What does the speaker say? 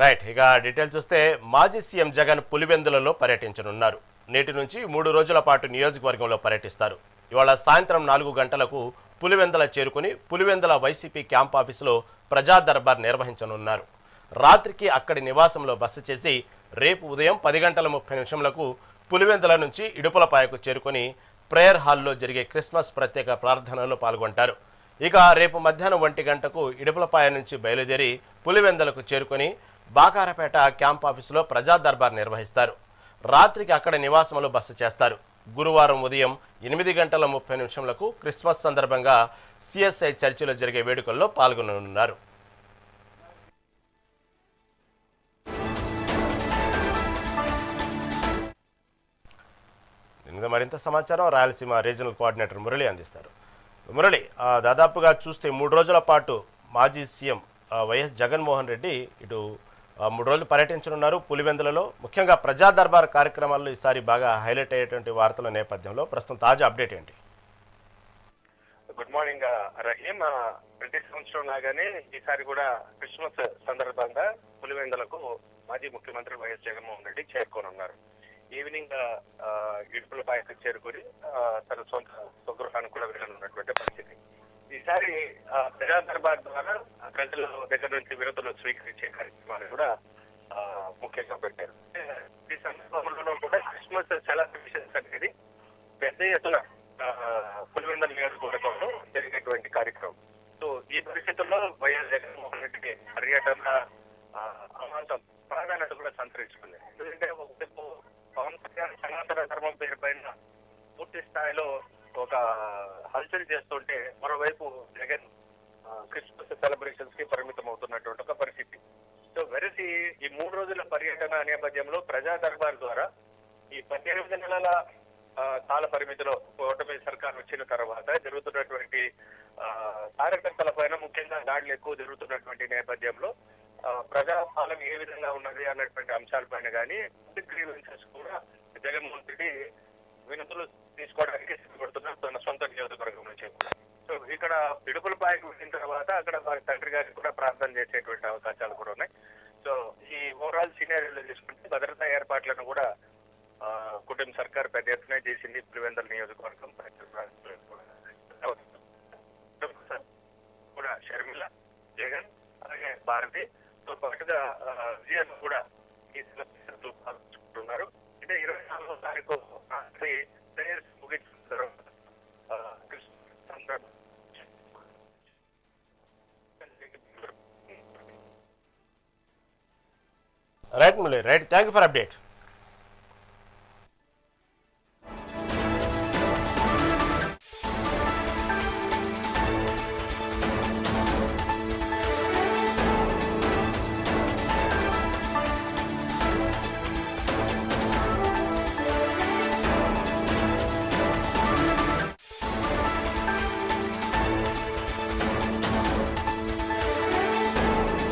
Right ఇక detail చూస్తే మాజీ సీఎం జగన్ పులివెందులలో పర్యటించనున్నారు. నేటి నుంచి మూడు రోజుల పాటు నియోజకవర్గంలో పర్యటిస్తారు. ఇవాళ సాయంత్రం నాలుగు గంటలకు పులివెందల చేరుకుని పులివెందల వైసీపీ క్యాంప్ ఆఫీసులో ప్రజా దర్బార్ నిర్వహించనున్నారు. రాత్రికి అక్కడి నివాసంలో బస చేసి రేపు ఉదయం పది గంటల ముప్పై నిమిషంలకు పులివెందల నుంచి ఇడుపులపాయకు చేరుకొని ప్రేయర్ హాల్లో జరిగే క్రిస్మస్ ప్రత్యేక ప్రార్థనలో పాల్గొంటారు. ఇక రేపు మధ్యాహ్నం ఒంటి గంటకు ఇడుపులపాయ నుంచి బయలుదేరి పులివెందలకు చేరుకొని బాకారపేట క్యాంప్ ఆఫీసులో ప్రజా దర్బార్ నిర్వహిస్తారు. రాత్రికి అక్కడ నివాసంలో బస చేస్తారు. గురువారం ఉదయం ఎనిమిది గంటల ముప్పై నిమిషంలకు క్రిస్మస్ సందర్భంగా సిఎస్ఐ చర్చిలో జరిగే వేడుకల్లో పాల్గొననున్నారు. మరింత సమాచారం రాయలసీమ రీజనల్ కోఆర్డినేటర్ మురళి అందిస్తారు. మురళి దాదాపుగా చూస్తే మూడు రోజుల పాటు మాజీ సీఎం వైఎస్ జగన్మోహన్ రెడ్డి ఇటు మూడు రోజులు పర్యటించనున్నారు. పులివెందులలో ముఖ్యంగా ప్రజా దర్బార్ కార్యక్రమాల్లో ఈసారి బాగా హైలైట్ అయ్యేటువంటి వార్తల నేపథ్యంలో ప్రస్తుతం తాజా అప్డేట్ ఏంటి? Good morning Rahim. ప్రతి సంవత్సరం లాగానే ఈసారి కూడా క్రిస్మస్ సందర్భంగా పులివెందులకు మాజీ ముఖ్యమంత్రి వైఎస్ జగన్మోహన్ రెడ్డి చేరుకోనున్నారు. ఈవినింగ్ ఇడుపులపాయకు చేరుకొని చేరుకుని తన సొంత స్వగృహానికి కూడా వెళ్ళనున్నటువంటి పరిస్థితి. ఈసారి ఆ, ప్రజా దర్బార్ ద్వారా ప్రజల దగ్గర నుంచి వినతులు స్వీకరించే కార్యక్రమాలు కూడా ముఖ్యంగా పెట్టారు. ఈ సందర్భంలో కూడా క్రిస్మస్ సెలబ్రేషన్స్ అనేది పెద్ద ఎత్తున పులివెందల నియోజకవర్గంలో జరిగేటువంటి కార్యక్రమం. సో ఈ పరిస్థితుల్లో వైఎస్ జగన్మోహన్ రెడ్డికి పర్యటన అమాంతం ప్రాధాన్యత కూడా సంతరించుకుంది. ఎందుకంటే ఒకవైపు పవన్ కళ్యాణ్ సనాతన ధర్మం పేరు పైన పూర్తి స్థాయిలో ఒక హల్చల్ చేస్తుంటే మరోవైపు జగన్ క్రిస్మస్ సెలబ్రేషన్స్కి పరిమితం అవుతున్నటువంటి ఒక పరిస్థితి. సో వెరసి ఈ మూడు రోజుల పర్యటన నేపథ్యంలో ప్రజా దర్బార్ ద్వారా ఈ పద్దెనిమిది నెలల కాల పరిమితిలో ఓటమి సర్కార్ వచ్చిన తర్వాత జరుగుతున్నటువంటి కార్యకర్తల పైన ముఖ్యంగా దాడులు ఎక్కువ జరుగుతున్నటువంటి నేపథ్యంలో ప్రజా పాలన ఏ విధంగా ఉన్నది అన్నటువంటి అంశాలపైన కానీ గ్రీవెన్సెస్ కూడా జగన్మోహన్ రెడ్డి వినతులు తీసుకోవడానికి సిద్ధపడుతున్నారు తన సొంత నియోజకవర్గం నుంచి కూడా. సో ఇక్కడ పిడుపులపాయకు వెళ్ళిన తర్వాత అక్కడ వారి తండ్రి గారికి కూడా ప్రార్థన చేసేటువంటి అవకాశాలు కూడా ఉన్నాయి. సో ఈ ఓవరాల్ సీనియర్లో తీసుకుంటే భద్రతా ఏర్పాట్లను కూడా కుటుంబ సర్కార్ పెద్ద ఎత్తున చేసింది. పులివెందుల నియోజకవర్గం కూడా. షర్మిల జగన్ అలాగే భారతి. తో పాటుగా విజయన్ కూడా ఈ పాల్గొంటున్నారు. అంటే ఇరవై నాలుగో తారీఖు right Murali right thank you for update